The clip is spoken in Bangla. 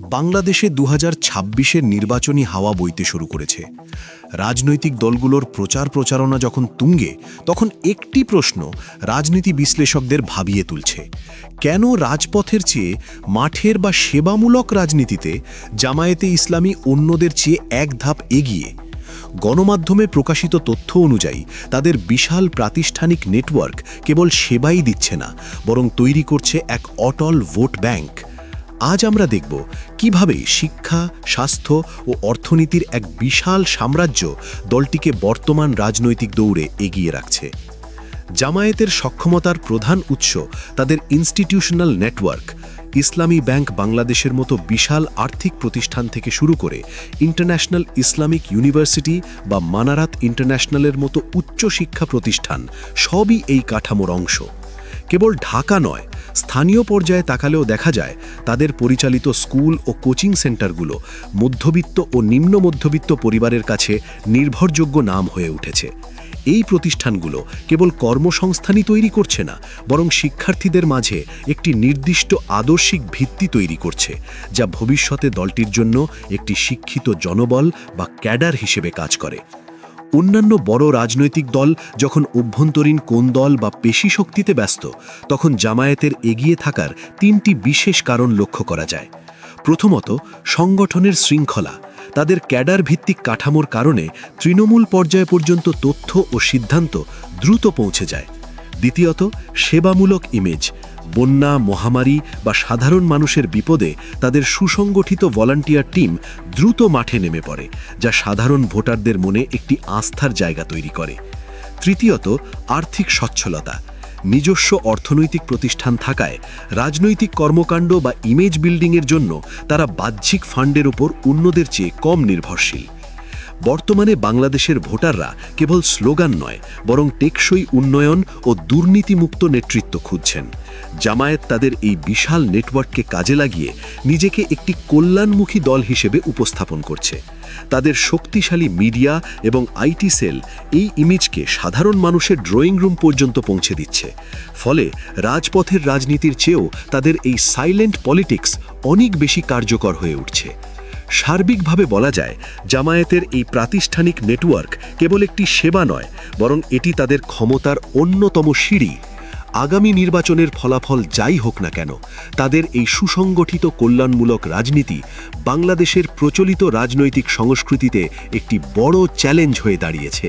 বাংলাদেশে দু হাজার নির্বাচনী হাওয়া বইতে শুরু করেছে। রাজনৈতিক দলগুলোর প্রচার প্রচারণা যখন তুঙ্গে, তখন একটি প্রশ্ন রাজনীতি বিশ্লেষকদের ভাবিয়ে তুলছে। কেন রাজপথের চেয়ে মাঠের বা সেবামূলক রাজনীতিতে জামায়াতে ইসলামী অন্যদের চেয়ে এক ধাপ এগিয়ে? গণমাধ্যমে প্রকাশিত তথ্য অনুযায়ী, তাদের বিশাল প্রাতিষ্ঠানিক নেটওয়ার্ক কেবল সেবাই দিচ্ছে না, বরং তৈরি করছে এক অটল ভোট ব্যাংক। আজ আমরা দেখব কীভাবে শিক্ষা, স্বাস্থ্য ও অর্থনীতির এক বিশাল সাম্রাজ্য দলটিকে বর্তমান রাজনৈতিক দৌড়ে এগিয়ে রাখছে। জামায়াতের সক্ষমতার প্রধান উৎস তাদের ইনস্টিটিউশনাল নেটওয়ার্ক ইসলামী ব্যাংক বাংলাদেশের মতো বিশাল আর্থিক প্রতিষ্ঠান থেকে শুরু করে ইন্টারন্যাশনাল ইসলামিক ইউনিভার্সিটি বা মানারাত ইন্টারন্যাশনালের মতো উচ্চ শিক্ষা প্রতিষ্ঠান সবই এই কাঠামোর অংশ। কেবল ঢাকা নয় স্থানীয় পর্যায়ে তাকালেও দেখা যায়, তাদের পরিচালিত স্কুল ও কোচিং সেন্টারগুলো মধ্যবিত্ত ও নিম্ন মধ্যবিত্ত পরিবারের কাছে নির্ভরযোগ্য নাম হয়ে উঠেছে। এই প্রতিষ্ঠানগুলো কেবল কর্মসংস্থানই তৈরি করছে না, বরং শিক্ষার্থীদের মাঝে একটি নির্দিষ্ট আদর্শিক ভিত্তি তৈরি করছে, যা ভবিষ্যতে দলটির জন্য একটি শিক্ষিত জনবল বা ক্যাডার হিসেবে কাজ করে। অন্যান্য বড় রাজনৈতিক দল যখন অভ্যন্তরীণ কোন দল বা পেশি শক্তিতে ব্যস্ত, তখন জামায়াতের এগিয়ে থাকার তিনটি বিশেষ কারণ লক্ষ্য করা যায়। প্রথমত, সংগঠনের শৃঙ্খলা। তাদের ক্যাডার ভিত্তিক কাঠামোর কারণে তৃণমূল পর্যায় পর্যন্ত তথ্য ও সিদ্ধান্ত দ্রুত পৌঁছে যায়। দ্বিতীয়ত, সেবামূলক ইমেজ বন্যা, মহামারী বা সাধারণ মানুষের বিপদে তাদের সুসংগঠিত ভলান্টিয়ার টিম দ্রুত মাঠে নেমে পড়ে, যা সাধারণ ভোটারদের মনে একটি আস্থার জায়গা তৈরি করে। তৃতীয়ত, আর্থিক সচ্ছলতা, নিজস্ব অর্থনৈতিক প্রতিষ্ঠান থাকায় রাজনৈতিক কর্মকাণ্ড বা ইমেজ বিল্ডিংয়ের জন্য তারা বাহ্যিক ফান্ডের ওপর অন্যদের চেয়ে কম নির্ভরশীল। বর্তমানে বাংলাদেশের ভোটাররা কেবল স্লোগান নয়, বরং টেকসই উন্নয়ন ও দুর্নীতিমুক্ত নেতৃত্ব খুঁজছেন। জামায়াত তাদের এই বিশাল নেটওয়ার্ককে কাজে লাগিয়ে নিজেকে একটি কল্যাণমুখী দল হিসেবে উপস্থাপন করছে। তাদের শক্তিশালী মিডিয়া এবং আইটি সেল এই ইমেজকে সাধারণ মানুষের ড্রয়িং রুম পর্যন্ত পৌঁছে দিচ্ছে। ফলে রাজপথের রাজনীতির চেয়েও তাদের এই সাইলেন্ট পলিটিক্স অনেক বেশি কার্যকর হয়ে উঠছে। সার্বিকভাবে বলা যায়, জামায়াতের এই প্রাতিষ্ঠানিক নেটওয়ার্ক কেবল একটি সেবা নয়, বরং এটি তাদের ক্ষমতার অন্যতম সিঁড়ি। আগামী নির্বাচনের ফলাফল যাই হোক না কেন, তাদের এই সুসংগঠিত কল্যাণমূলক রাজনীতি বাংলাদেশের প্রচলিত রাজনৈতিক সংস্কৃতিতে একটি বড় চ্যালেঞ্জ হয়ে দাঁড়িয়েছে।